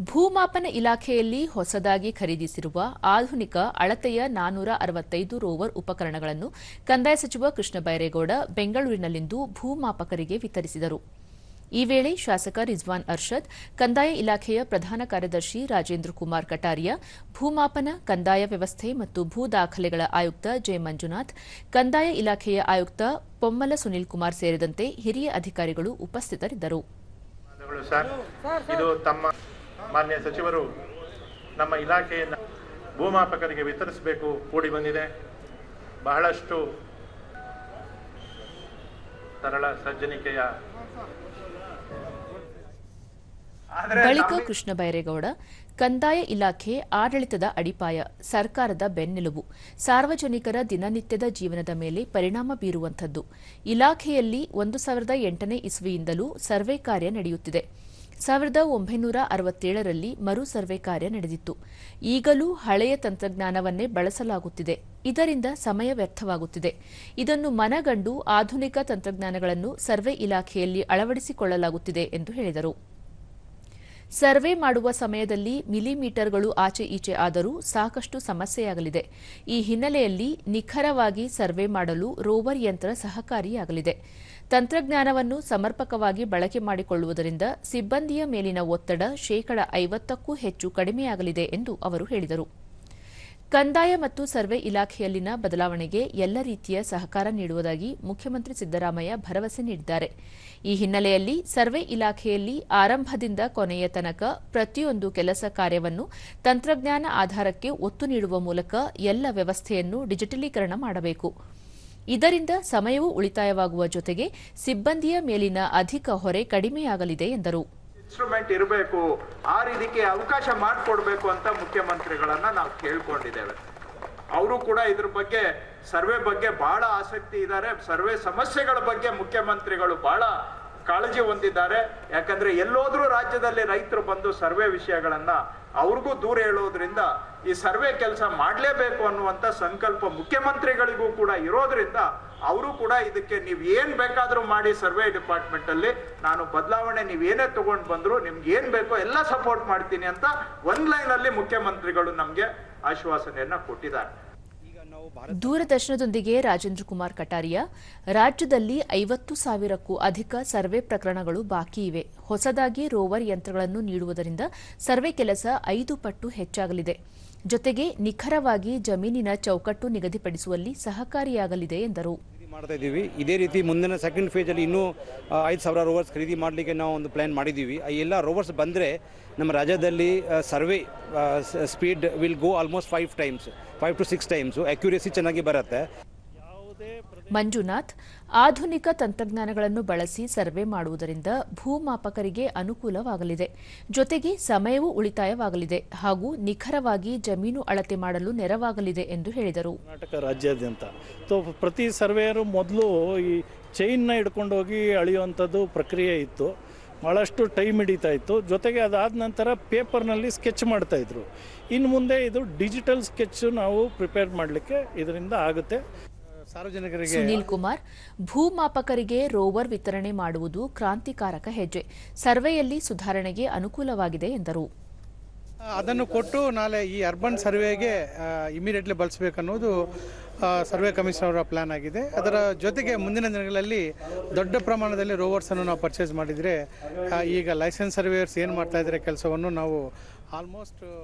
ಭೂಮಾಪನ ಇಲಾಖೆಯಲ್ಲಿ ಹೊಸದಾಗಿ ಖರೀದಿಸಿರುವ ಆಧುನಿಕ ಅಳತೆಯ ನಾನೂರ ಅರವತ್ತೈದು ರೋವರ್ ಉಪಕರಣಗಳನ್ನು ಕಂದಾಯ ಸಚಿವ ಕೃಷ್ಣ ಬೈರೇಗೌಡ ಬೆಂಗಳೂರಿನಲ್ಲಿಂದು ಭೂಮಾಪಕರಿಗೆ ವಿತರಿಸಿದರು. ಈ ವೇಳೆ ಶಾಸಕ ರಿಜ್ವಾನ್ ಅರ್ಷದ್, ಕಂದಾಯ ಇಲಾಖೆಯ ಪ್ರಧಾನ ಕಾರ್ಯದರ್ಶಿ ರಾಜೇಂದ್ರ ಕುಮಾರ್ ಕಟಾರಿಯಾ, ಭೂಮಾಪನ, ಕಂದಾಯ ವ್ಯವಸ್ಥೆ ಮತ್ತು ಭೂ ದಾಖಲೆಗಳ ಆಯುಕ್ತ ಜೆ ಮಂಜುನಾಥ್ ಕಂದಾಯ ಇಲಾಖೆಯ ಆಯುಕ್ತ ಪೊಮ್ಮಲ ಸುನೀಲ್ ಕುಮಾರ್ ಸೇರಿದಂತೆ ಹಿರಿಯ ಅಧಿಕಾರಿಗಳು ಉಪಸ್ಥಿತರಿದ್ದರು. ಮಾನ್ಯ ಸಚಿವರು ನಮ್ಮ ಇಲಾಖೆಯನ್ನು ಭೂಮಾಪಕರಿಗೆ ವಿತರಿಸಬೇಕು ಕೂಡಿ ಬಂದಿದೆ. ಬಹಳಷ್ಟು ಸರಳ ಸಜ್ಜನಿಕೆಯ ಬಳಿಕ ಕೃಷ್ಣ ಬೈರೇಗೌಡ ಕಂದಾಯ ಇಲಾಖೆ ಆಡಳಿತದ ಅಡಿಪಾಯ ಸರ್ಕಾರದ ಬೆನ್ನೆಲುಬು ಸಾರ್ವಜನಿಕರ ದಿನನಿತ್ಯದ ಜೀವನದ ಮೇಲೆ ಪರಿಣಾಮ ಬೀರುವಂಥದ್ದು. ಇಲಾಖೆಯಲ್ಲಿ ಒಂದು ಸಾವಿರದ ಎಂಟನೇ ಇಸ್ವಿಯಿಂದಲೂ ಸರ್ವೆ ಕಾರ್ಯ ನಡೆಯುತ್ತಿದೆ. ಸಾವಿರದ ಒಂಬೈನೂರ ಅರವತ್ತೇಳರಲ್ಲಿ ಮರು ಸರ್ವೆ ಕಾರ್ಯ ನಡೆದಿತ್ತು. ಈಗಲೂ ಹಳೆಯ ತಂತ್ರಜ್ಞಾನವನ್ನೇ ಬಳಸಲಾಗುತ್ತಿದೆ. ಇದರಿಂದ ಸಮಯ ವ್ಯರ್ಥವಾಗುತ್ತಿದೆ. ಇದನ್ನು ಮನಗಂಡು ಆಧುನಿಕ ತಂತ್ರಜ್ಞಾನಗಳನ್ನು ಸರ್ವೆ ಇಲಾಖೆಯಲ್ಲಿ ಅಳವಡಿಸಿಕೊಳ್ಳಲಾಗುತ್ತಿದೆ ಎಂದು ಹೇಳಿದರು. ಸರ್ವೆ ಮಾಡುವ ಸಮಯದಲ್ಲಿ ಮಿಲಿಮೀಟರ್ಗಳು ಆಚೆ ಈಚೆ ಆದರೂ ಸಾಕಷ್ಟು ಸಮಸ್ಯೆಯಾಗಲಿದೆ. ಈ ಹಿನ್ನೆಲೆಯಲ್ಲಿ ನಿಖರವಾಗಿ ಸರ್ವೆ ಮಾಡಲು ರೋವರ್ ಯಂತ್ರ ಸಹಕಾರಿಯಾಗಲಿದೆ. ತಂತ್ರಜ್ಞಾನವನ್ನು ಸಮರ್ಪಕವಾಗಿ ಬಳಕೆ ಮಾಡಿಕೊಳ್ಳುವುದರಿಂದ ಸಿಬ್ಬಂದಿಯ ಮೇಲಿನ ಒತ್ತಡ ಶೇಕಡ ಐವತ್ತಕ್ಕೂ ಹೆಚ್ಚು ಕಡಿಮೆಯಾಗಲಿದೆ ಎಂದು ಅವರು ಹೇಳಿದರು. ಕಂದಾಯ ಮತ್ತು ಸರ್ವೆ ಇಲಾಖೆಯಲ್ಲಿನ ಬದಲಾವಣೆಗೆ ಎಲ್ಲ ರೀತಿಯ ಸಹಕಾರ ನೀಡುವುದಾಗಿ ಮುಖ್ಯಮಂತ್ರಿ ಸಿದ್ದರಾಮಯ್ಯ ಭರವಸೆ ನೀಡಿದ್ದಾರೆ. ಈ ಹಿನ್ನೆಲೆಯಲ್ಲಿ ಸರ್ವೆ ಇಲಾಖೆಯಲ್ಲಿ ಆರಂಭದಿಂದ ಕೊನೆಯ ತನಕ ಪ್ರತಿಯೊಂದು ಕೆಲಸ ಕಾರ್ಯವನ್ನು ತಂತ್ರಜ್ಞಾನ ಆಧಾರಕ್ಕೆ ಒತ್ತು ನೀಡುವ ಮೂಲಕ ಎಲ್ಲ ವ್ಯವಸ್ಥೆಯನ್ನು ಡಿಜಿಟಲೀಕರಣ ಮಾಡಬೇಕು. ಇದರಿಂದ ಸಮಯವೂ ಉಳಿತಾಯವಾಗುವ ಜೊತೆಗೆ ಸಿಬ್ಬಂದಿಯ ಮೇಲಿನ ಅಧಿಕ ಹೊರೆ ಕಡಿಮೆಯಾಗಲಿದೆ ಎಂದರು. ಇನ್ಸ್ಟ್ರೂಮೆಂಟ್ ಇರಬೇಕು, ಆ ರೀತಿಗೆ ಅವಕಾಶ ಮಾಡಿಕೊಡ್ಬೇಕು ಅಂತ ಮುಖ್ಯಮಂತ್ರಿಗಳನ್ನ ನಾವು ಕೇಳ್ಕೊಂಡಿದ್ದೇವೆ. ಅವರು ಕೂಡ ಇದ್ರ ಬಗ್ಗೆ, ಸರ್ವೆ ಬಗ್ಗೆ ಬಹಳ ಆಸಕ್ತಿ ಇದ್ದಾರೆ. ಸರ್ವೆ ಸಮಸ್ಯೆಗಳ ಬಗ್ಗೆ ಮುಖ್ಯಮಂತ್ರಿಗಳು ಬಹಳ ಕಾಳಜಿ ಹೊಂದಿದ್ದಾರೆ. ಯಾಕಂದ್ರೆ ಎಲ್ಲೋದ್ರೂ ರಾಜ್ಯದಲ್ಲಿ ರೈತರು ಬಂದು ಸರ್ವೆ ವಿಷಯಗಳನ್ನ ಅವ್ರಿಗೂ ದೂರ ಹೇಳೋದ್ರಿಂದ ಈ ಸರ್ವೆ ಕೆಲಸ ಮಾಡಲೇಬೇಕು ಅನ್ನುವಂತ ಸಂಕಲ್ಪ ಮುಖ್ಯಮಂತ್ರಿಗಳಿಗೂ ಕೂಡ ಇರೋದ್ರಿಂದ ಅವರು ಕೂಡ ಇದಕ್ಕೆ ನೀವು ಏನ್ ಬೇಕಾದ್ರೂ ಮಾಡಿ ಸರ್ವೆ ಡಿಪಾರ್ಟ್ಮೆಂಟ್ ಅಲ್ಲಿ ನಾನು ಬದಲಾವಣೆ ನೀವು ಏನೇ ತಗೊಂಡ್ ಬಂದ್ರು ನಿಮ್ಗೆ ಏನ್ ಬೇಕೋ ಎಲ್ಲ ಸಪೋರ್ಟ್ ಮಾಡ್ತೀನಿ ಅಂತ ಒಂದ್ ಅಲ್ಲಿ ಮುಖ್ಯಮಂತ್ರಿಗಳು ನಮ್ಗೆ ಆಶ್ವಾಸನೆಯನ್ನ ಕೊಟ್ಟಿದ್ದಾರೆ. ದೂರದರ್ಶನದೊಂದಿಗೆ ರಾಜೇಂದ್ರ ಕುಮಾರ್ ಕಟಾರಿಯಾ, ರಾಜ್ಯದಲ್ಲಿ ಐವತ್ತು ಸಾವಿರಕ್ಕೂ ಅಧಿಕ ಸರ್ವೆ ಪ್ರಕರಣಗಳು ಬಾಕಿ ಇವೆ. ಹೊಸದಾಗಿ ರೋವರ್ ಯಂತ್ರಗಳನ್ನು ನೀಡುವುದರಿಂದ ಸರ್ವೆ ಕೆಲಸ ಐದು ಪಟ್ಟು ಹೆಚ್ಚಾಗಲಿದೆ. ಜೊತೆಗೆ ನಿಖರವಾಗಿ ಜಮೀನಿನ ಚೌಕಟ್ಟು ನಿಗದಿಪಡಿಸುವಲ್ಲಿ ಸಹಕಾರಿಯಾಗಲಿದೆ ಎಂದರು. ಮಾಡ್ತಾ ಇದ್ದೀವಿ. ಇದೇ ರೀತಿ ಮುಂದಿನ ಸೆಕೆಂಡ್ ಫೇಜಲ್ಲಿ ಇನ್ನೂ ಐದು ಸಾವಿರ ರೋವರ್ಸ್ ಖರೀದಿ ಮಾಡಲಿಕ್ಕೆ ನಾವು ಒಂದು ಪ್ಲ್ಯಾನ್ ಮಾಡಿದ್ದೀವಿ. ಆ, ಎಲ್ಲ ರೋವರ್ಸ್ ಬಂದರೆ ನಮ್ಮ ರಾಜ್ಯದಲ್ಲಿ survey speed will go almost five times five to six times accuracy ಚೆನ್ನಾಗಿ ಬರುತ್ತೆ. ಮಂಜುನಾಥ್ ಆಧುನಿಕ ತಂತ್ರಜ್ಞಾನಗಳನ್ನು ಬಳಸಿ ಸರ್ವೆ ಮಾಡುವುದರಿಂದ ಭೂಮಾಪಕರಿಗೆ ಅನುಕೂಲವಾಗಲಿದೆ. ಜೊತೆಗೆ ಸಮಯವೂ ಉಳಿತಾಯವಾಗಲಿದೆ ಹಾಗೂ ನಿಖರವಾಗಿ ಜಮೀನು ಅಳತೆ ಮಾಡಲು ನೆರವಾಗಲಿದೆ ಎಂದು ಹೇಳಿದರು. ಕರ್ನಾಟಕ ರಾಜ್ಯಾದ್ಯಂತ. ಸೊ ಪ್ರತಿ ಸರ್ವೇಯರು ಮೊದಲು ಈ ಚೈನ್ನ ಹಿಡ್ಕೊಂಡು ಹೋಗಿ ಅಳೆಯುವಂಥದ್ದು ಪ್ರಕ್ರಿಯೆ ಇತ್ತು. ಭಾಳಷ್ಟು ಟೈಮ್ ಹಿಡಿತಾ ಇತ್ತು. ಜೊತೆಗೆ ಅದಾದ ನಂತರ ಪೇಪರ್ನಲ್ಲಿ ಸ್ಕೆಚ್ ಮಾಡ್ತಾಯಿದ್ರು ಇನ್ನು ಮುಂದೆ ಇದು ಡಿಜಿಟಲ್ ಸ್ಕೆಚ್ ನಾವು ಪ್ರಿಪೇರ್ ಮಾಡಲಿಕ್ಕೆ ಇದರಿಂದ ಆಗುತ್ತೆ. ಸಾರ್ವಜನಿಕರಿಗೆ ಸುನೀಲ್ ಕುಮಾರ್ ಭೂಮಾಪಕರಿಗೆ ರೋವರ್ ವಿತರಣೆ ಮಾಡುವುದು ಕ್ರಾಂತಿಕಾರಕ ಹೆಜ್ಜೆ. ಸರ್ವೆಯಲ್ಲಿ ಸುಧಾರಣೆಗೆ ಅನುಕೂಲವಾಗಿದೆ ಎಂದರು. ಅದನ್ನು ಕೊಟ್ಟು ನಾಳೆ ಈ ಅರ್ಬನ್ ಸರ್ವೆಗೆ ಇಮಿಡಿಯೇಟ್ಲಿ ಬಳಸಬೇಕನ್ನೋದು ಸರ್ವೆ ಕಮಿಷನ್ ಅವರ ಪ್ಲಾನ್ ಆಗಿದೆ. ಅದರ ಜೊತೆಗೆ ಮುಂದಿನ ದಿನಗಳಲ್ಲಿ ದೊಡ್ಡ ಪ್ರಮಾಣದಲ್ಲಿ ರೋವರ್ಸನ್ನು ನಾವು ಪರ್ಚೇಸ್ ಮಾಡಿದರೆ ಈಗ ಲೈಸೆನ್ಸ್ ಸರ್ವೇಯರ್ಸ್ ಏನು ಮಾಡ್ತಾ ಇದ್ದಾರೆ ಕೆಲಸವನ್ನು ನಾವು ಆಲ್ಮೋಸ್ಟ್